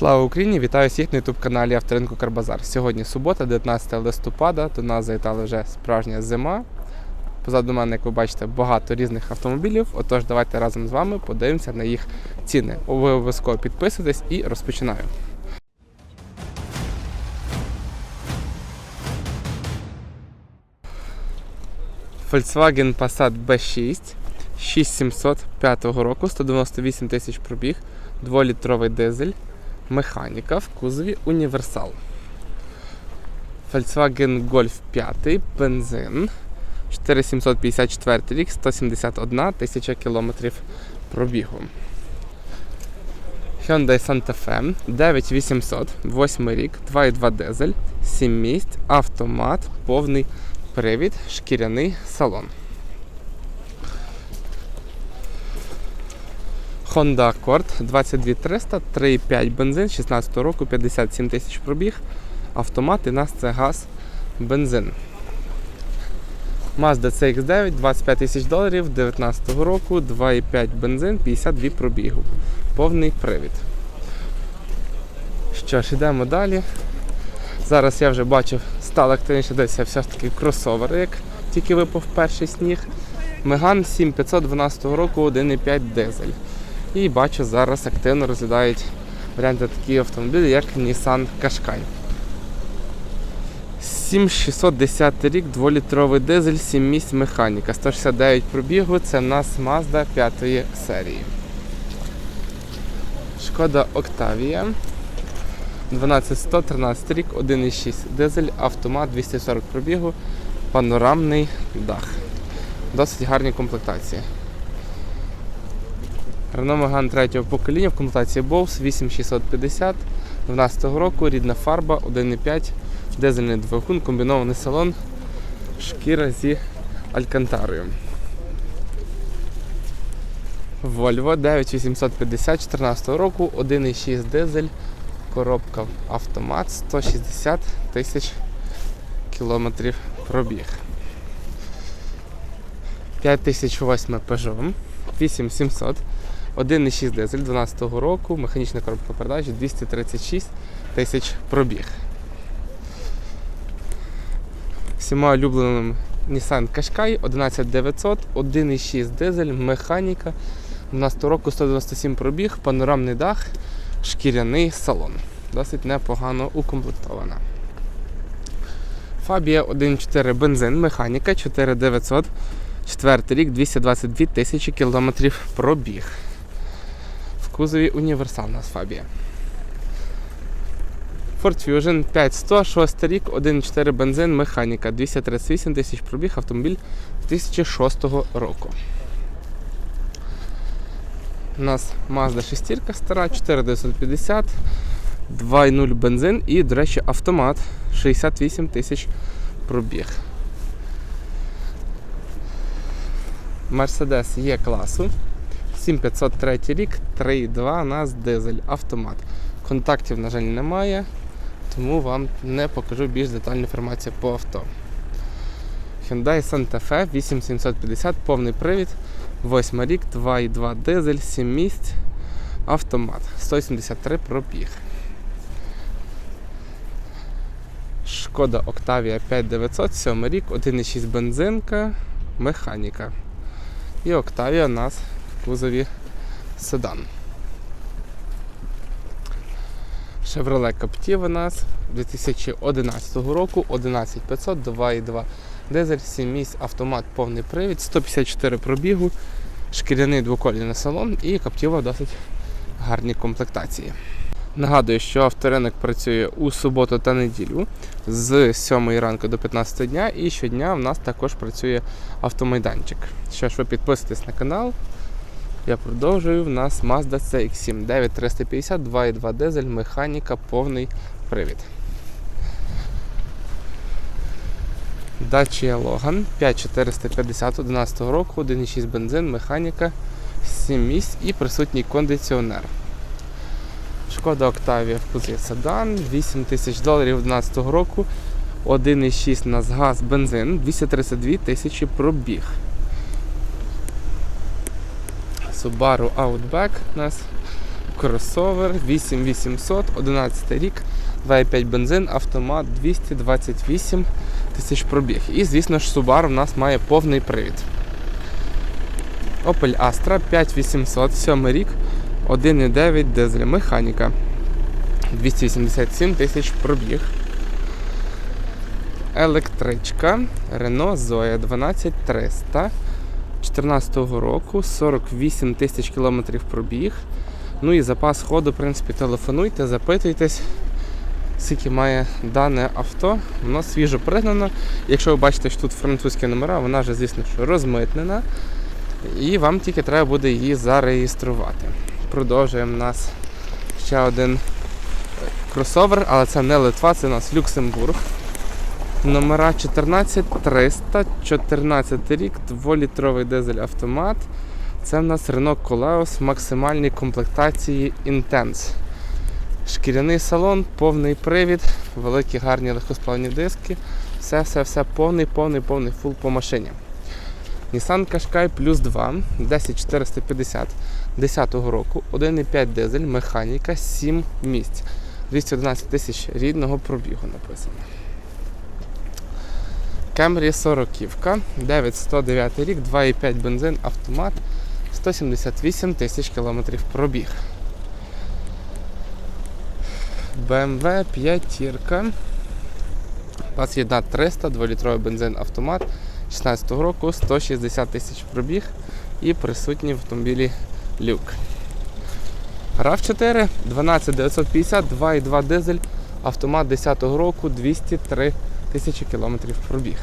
Слава Україні! Вітаю всіх на youtube каналі Авторинку Карбазар. Сьогодні субота, 19 листопада. До нас завітала вже справжня зима. Позаду мене, як ви бачите, багато різних автомобілів. Отож, давайте разом з вами подивимося на їх ціни. Ви обов'язково підписуйтесь і розпочинаю. Volkswagen Passat B6 6705 року, 198 тисяч пробіг, 2-літровий дизель, механіка в кузові універсал. Volkswagen Golf 5, бензин, 4754 рік, 171 тисяча кілометрів пробігу. Hyundai Santa Fe 9800, 8 рік, 2,2 дизель, 7 місць, автомат, повний привід, шкіряний салон. Honda Accord 22300, 3,5 бензин, 16 року, 57 тисяч пробіг. Автомат і нас це газ, бензин. Mazda CX9 25 тисяч доларів 19 року, 2,5 бензин, 52 пробігу. Повний привід. Що ж, йдемо далі. Зараз я вже бачив, стало активніше дивитися все ж таки кросовери, як тільки випав перший сніг. Меган 7512 року 1,5 дизель. І бачу, зараз активно розглядають варіанти такі автомобілі, як Nissan Qashqai. 7610 рік, 2-літровий дизель, 7 місць механіка. 169 пробігу, це в нас Mazda 5 серії. Шкода Octavia. 12113 рік, 1,6 дизель, автомат 240 пробігу, панорамний дах. Досить гарні комплектації. Renault Megane третього покоління в комплектації Bose 8650 12 року, рідна фарба, 1,5, дизельний двигун, комбінований салон, шкіра зі алькантарою. Volvo 9850 14 року, 1,6 дизель, коробка автомат, 160 тисяч кілометрів пробіг. 5008 Peugeot, 8700, 1,6 дизель 12 року, механічна коробка передач, 236 тисяч пробіг. Всіма улюбленим Nissan Qashqai 11900, 1,6 дизель, механіка, 12 року 197 пробіг, панорамний дах, шкіряний салон. Досить непогано укомплектована. Фабія 1.4 бензин, механіка 4900, 4 рік, 222 тисячі кілометрів пробіг. Кузові універсал у Фабія. Ford Fusion 5100, 6 рік, 1.4 бензин, механіка, 238 тисяч пробіг, автомобіль 2006 року. У нас Mazda 6 стара, 4950, 2.0 бензин і, до речі, автомат 68 тисяч пробіг. Mercedes є класу. 7503 рік, 3.2 у нас дизель, автомат. Контактів, на жаль, немає, тому вам не покажу більш детальну інформацію по авто. Hyundai Santa Fe 8750, повний привід, 8 рік, 2,2 дизель, 7 місць, автомат, 173 пробіг. Шкода Octavia 5900, 7 рік, 1,6 бензинка, механіка. І Octavia у нас кузові седан. Chevrolet Captiva у нас 2011 року 11500 2,2 дизель, 7 місць, автомат, повний привід, 154 пробігу, шкіряний двоколійний салон і Captiva в досить гарні комплектації. Нагадую, що авторинок працює у суботу та неділю з 7 ранку до 15 дня і щодня в нас також працює автомайданчик. Що ж, ви підписуєтесь на канал. Я продовжую. В нас Mazda CX-7 9350, 2,2 дизель, механіка, повний привід. Dacia Logan 5450 11 року, 1,6 бензин, механіка, 7 місць і присутній кондиціонер. Шкода Octavia в кузові седан, 8 тисяч доларів 2012 року, 1,6 у нас газ, бензин, 232 тисячі пробіг. Subaru Outback у нас кросовер 8800, 11 рік, 2,5 бензин, автомат 228 тисяч пробіг. І, звісно ж, Subaru в нас має повний привід. Opel Astra 5800, 7 рік, 1,9 дизель, механіка. 287 тисяч пробіг. Електричка Renault Zoe 12300 14 року, 48 тисяч кілометрів пробіг. Ну і запас ходу, в принципі, телефонуйте, запитуйтесь, скільки має дане авто. Воно свіжо пригнано. Якщо ви бачите, що тут французькі номера, вона вже, звісно, що розмитнена. І вам тільки треба буде її зареєструвати. Продовжуємо нас ще один кросовер, але це не Литва, це у нас Люксембург. Номера 14300, 14 рік, 2-літровий дизель автомат. Це в нас Renault Coleos в максимальній комплектації Intense. Шкіряний салон, повний привід, великі гарні легкосплавні диски. Все, все, все повний, повний, повний фул по машині. Nissan Qashqai Plus 2 10450 10 року, 1,5 дизель, механіка, 7 місць. 211 тисяч рідного пробігу написано. Camry 40 9109 рік, 2,5 бензин, автомат, 178 тисяч кілометрів пробіг. BMW 5 вас є на 300, 2-літровий бензин автомат 16 року, 160 тисяч пробіг і присутній в автомобілі люк. RAV 4 12950, 2,2 дизель, автомат 10 року, 203 тисячі кілометрів пробіг.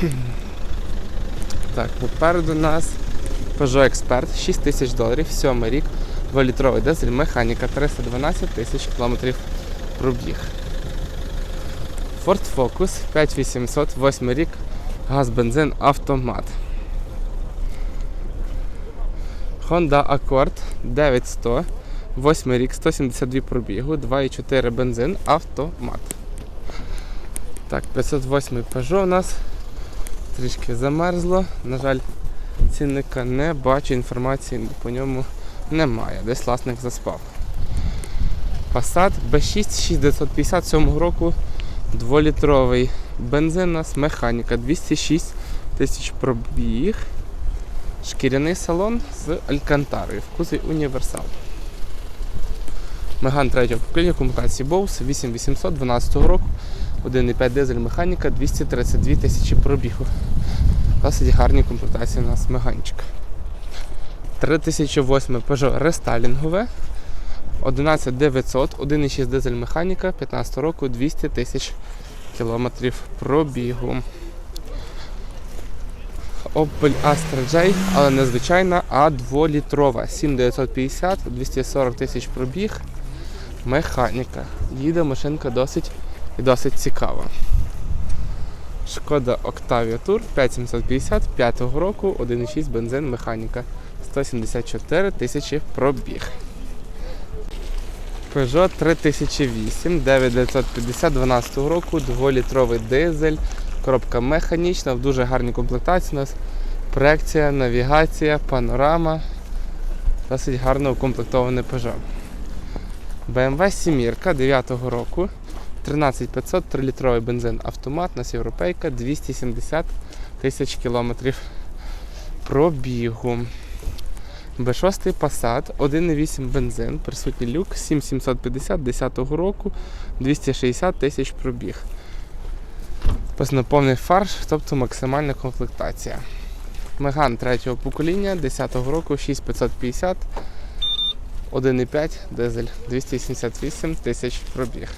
Так, попереду нас Peugeot Expert 6 тисяч доларів, 7 рік, 2-літровий дизель, механіка 312 тисяч кілометрів пробіг. Ford Focus 5800, 8 рік, газ, бензин, автомат. Honda Accord 9100, 8 рік, 172 пробігу, 2,4 бензин, автомат. Так, 508 Peugeot у нас трішки замерзло. На жаль, цінника не бачу, інформації по ньому немає. Десь власник заспав. Passat B6 6957 року, 2-літровий бензин у нас, механіка, 206 тисяч пробіг. Шкіряний салон з алькантарою в кузові універсал. Меган 3 покоління комплектації Bose 8800 12 року, 1,5 дизель механіка, 232 тисячі пробігу. Досить гарні комплектації у нас меганчик. 3008 Peugeot рестайлінгове, 11900, 1,6 дизель механіка, 15 року, 200 тисяч кілометрів пробігу. Opel Astra J, але не звичайна, а 2-літрова. 7950, 240 тисяч пробіг. Механіка. Їде машинка досить і досить цікава. Шкода Octavia Tour 5750 5 року, 1,6 бензин, механіка. 174 тисячі пробіг. Peugeot 3008 9950 12 року, 2-літровий дизель, коробка механічна, в дуже гарній комплектації у нас. Проекція, навігація, панорама. Досить гарно укомплектований Peugeot. BMW 7 9 року. 13500, 3-літровий бензин автомат, нас європейка, 270 тисяч кілометрів пробігу. B6 Passat, 1,8 бензин, присутній люк, 7750 10 року, 260 тисяч пробіг. Повний фарш, тобто максимальна комплектація. Меган 3 покоління 10 року, 6550, 1,5 дизель, 278 тисяч пробіг.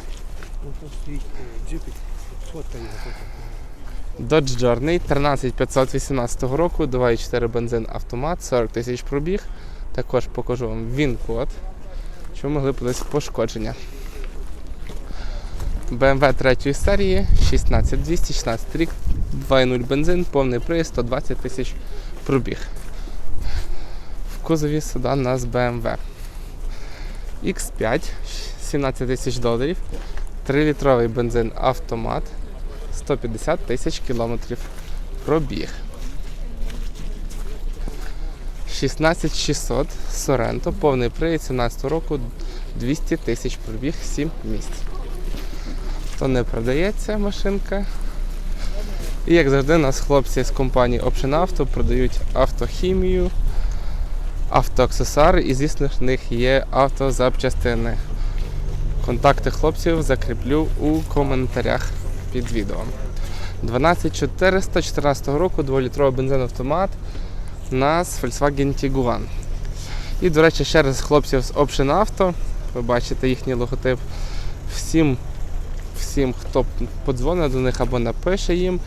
Dodge Journey 13518 року, 2,4 бензин автомат, 40 тисяч пробіг. Також покажу вам він-код, що могли б пошкодження. BMW 3 серії 16200, 16 рік, 2,0 бензин, повний приїзд, 120 тисяч пробіг. В кузові седан у нас BMW. X5, 17 тисяч доларів, 3-літровий бензин автомат, 150 тисяч кілометрів пробіг. 16600 Sorento, повний привід 17 року, 200 тисяч пробіг, 7 місць. То не продається машинка. І як завжди, у нас хлопці з компанії Option Auto продають автохімію, автоаксесуари і, звісно ж, в них є автозапчастини. Контакти хлопців закріплю у коментарях під відео. 12414 року 2-літровий бензин-автомат у нас Volkswagen Tiguan. І, до речі, ще раз хлопців з Option Auto, ви бачите їхній логотип. Всім, всім, хто подзвонить до них або напише їм,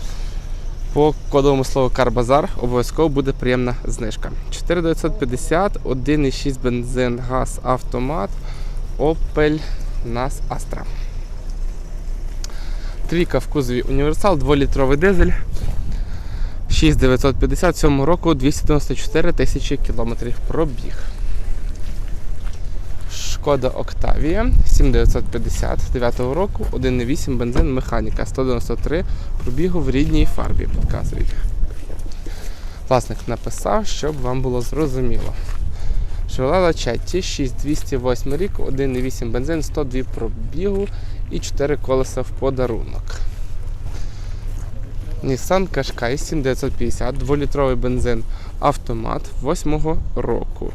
по кодовому слову Карбазар обов'язково буде приємна знижка. 4950, 1,6 бензин, газ, автомат, Opel NAS Astra. Трійка в кузові універсал, 2-літровий дизель. 6957 року 294 тисячі кілометрів пробіг. Шкода Октавія 7950 9 року 1,8 бензин механіка 193 пробігу в рідній фарбі підказують. Власник написав, щоб вам було зрозуміло. Chevrolet Lachetti 6208 рік, 1,8 бензин, 102 пробігу і 4 колеса в подарунок. Nissan Qashqai 7950, 2-літровий бензин автомат 8 року.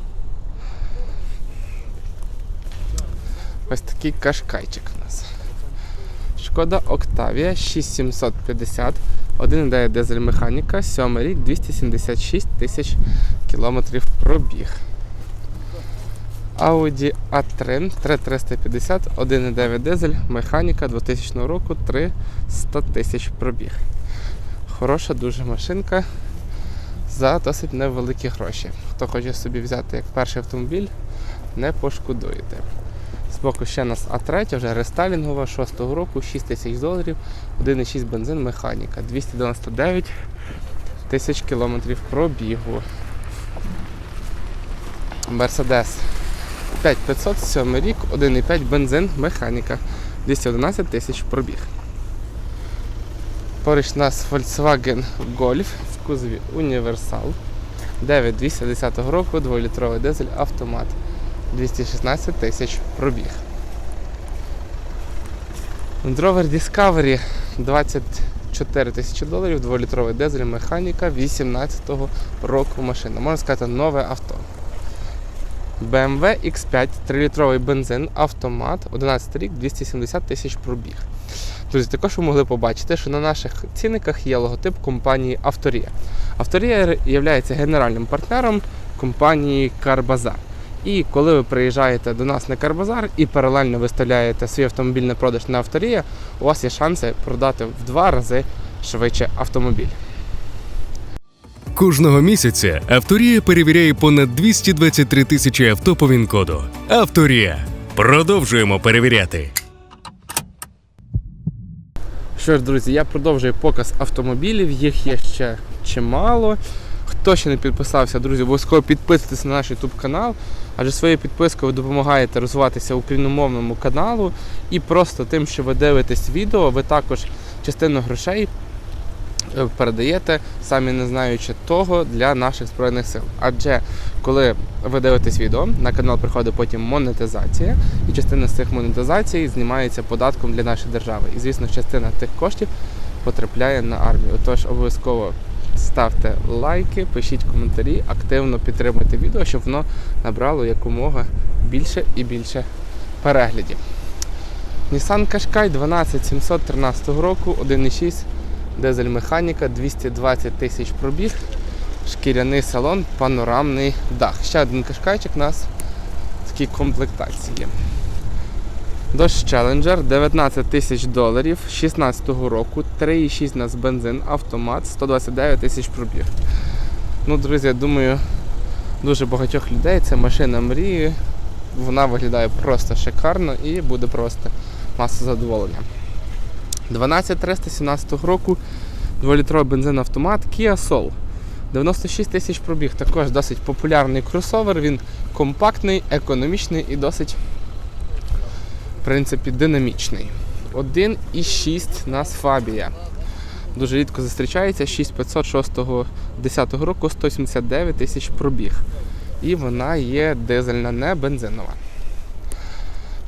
Ось такий кашкайчик у нас. Шкода Octavia 6750, 1,9 дизель механіка, 7 рік, 276 тисяч кілометрів пробіг. Audi A3 3350, 1,9 дизель, механіка 2000 року, 300 тисяч пробіг. Хороша дуже машинка за досить невеликі гроші. Хто хоче собі взяти як перший автомобіль, не пошкодуєте. Збоку ще нас А3, вже рестайлінгова 6-го року, 6 тисяч доларів, 1,6 бензин, механіка, 299 тисяч кілометрів пробігу. Мерседес 5500, 7 рік, 1,5 бензин, механіка, 211 тисяч пробіг. Поруч у нас Volkswagen Golf в кузові Універсал 9210 року, 2-літровий дизель автомат. 216 тисяч пробіг. Land Rover Discovery 24 тисячі доларів, 2-літровий дизель, механіка 18-го року машина. Можна сказати, нове авто. BMW X5, 3-літровий бензин, автомат, 11 рік, 270 тисяч пробіг. Друзі, також ви могли побачити, що на наших цінниках є логотип компанії Авторія. Авторія є генеральним партнером компанії Карбазар. І коли ви приїжджаєте до нас на Карбазар і паралельно виставляєте свій автомобіль на продаж на авторія, у вас є шанси продати в два рази швидше автомобіль. Кожного місяця Авторія перевіряє понад 223 тисячі авто по ВІН-коду. Авторія. Продовжуємо перевіряти. Що ж, друзі, я продовжую показ автомобілів, їх є ще чимало. Хто ще не підписався, друзі, обов'язково підписуйтесь на наш YouTube канал, адже своєю підпискою ви допомагаєте розвиватися україномовному каналу. І просто тим, що ви дивитесь відео, ви також частину грошей е, передаєте, самі не знаючи того, для наших збройних сил. Адже коли ви дивитесь відео, на канал приходить потім монетизація, і частина з цих монетизацій знімається податком для нашої держави. І звісно, частина тих коштів потрапляє на армію. Тож обов'язково ставте лайки, пишіть коментарі, активно підтримуйте відео, щоб воно набрало якомога більше і більше переглядів. Nissan Qashqai 12713 року, 1,6 дизель механіка, 220 тисяч пробіг, шкіряний салон, панорамний дах. Ще один кашкайчик у нас в такій комплектації. Dodge Challenger 19 тисяч доларів 16-го року, 3,6 нас бензин, автомат, 129 тисяч пробіг. Ну, друзі, я думаю, дуже багатьох людей це машина мрії. Вона виглядає просто шикарно і буде просто маса задоволення. 12317 року 2-літровий бензин автомат Kia Soul. 96 тисяч пробіг. Також досить популярний кросовер. Він компактний, економічний і досить в принципі, динамічний. 1,6 нас Фабія. Дуже рідко зустрічається. 6506 10 року 179 тисяч пробіг. І вона є дизельна, не бензинова.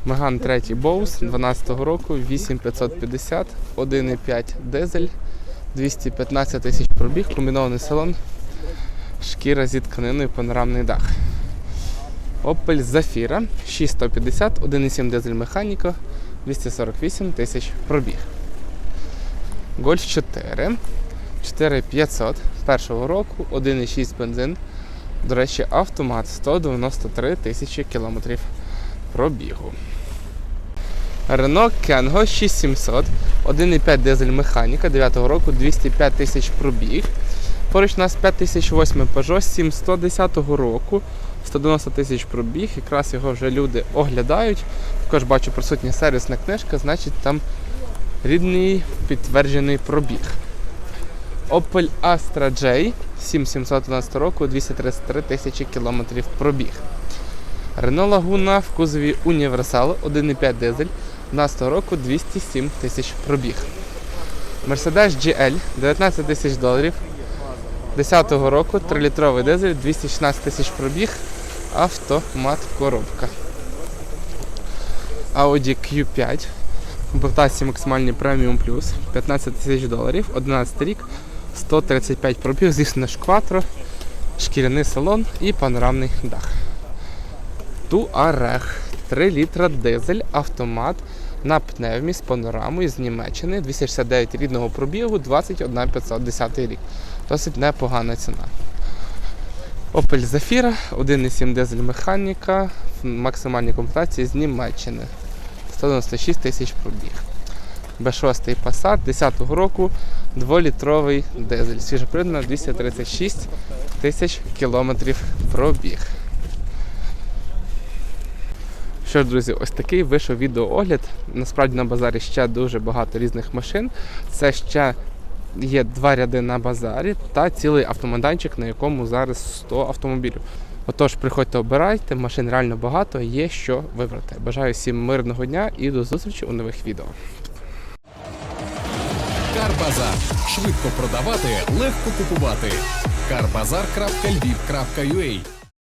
Меган 3 Боус 12 року, 8550, 1,5 дизель, 215 тисяч пробіг, комбінований салон, шкіра зі тканиною, панорамний дах. Opel Zafira 6150, 1,7 дизель механіка, 248 тисяч пробіг. Golf 4, 4500 першого року, 1,6 бензин. До речі, автомат 193 тисячі кілометрів пробігу. Renault Kangoo 6700, 1,5 дизель механіка 9 року, 205 тисяч пробіг. Поруч у нас 5008 Peugeot 710 року, 190 тисяч пробіг. Якраз його вже люди оглядають. Також бачу присутня сервісна книжка, значить там рідний підтверджений пробіг. Opel Astra J 7711 року, 233 тисячі кілометрів пробіг. Renault Laguna в кузові Універсал 1,5 дизель 12 року 207 тисяч пробіг. Mercedes GL 19 тисяч доларів 10 року 3-літровий дизель 216 тисяч пробіг, автомат коробка. Audi Q5 комплектації максимальний преміум плюс 15 тисяч доларів, 11 рік, 135 пробіг, звісно, шкватро, шкіряний салон і панорамний дах. Туарег 3 літра дизель, автомат на пневмі з панорамою з Німеччини, 269 рідного пробігу, 21 510 рік. Досить непогана ціна. Opel Zafira, 1,7 дизель механіка, в максимальній комплектації з Німеччини. 196 тисяч пробіг. B6 Passat 10-го року, 2-літровий дизель. Свіжопридана 236 тисяч кілометрів пробіг. Що ж, друзі, ось такий вийшов відеоогляд. Насправді на базарі ще дуже багато різних машин. Це ще є два ряди на базарі та цілий автомайданчик, на якому зараз 100 автомобілів. Отож, приходьте, обирайте, машин реально багато, є що вибрати. Бажаю всім мирного дня і до зустрічі у нових відео. Карбазар. Швидко продавати, легко купувати. Карбазар.львів.ua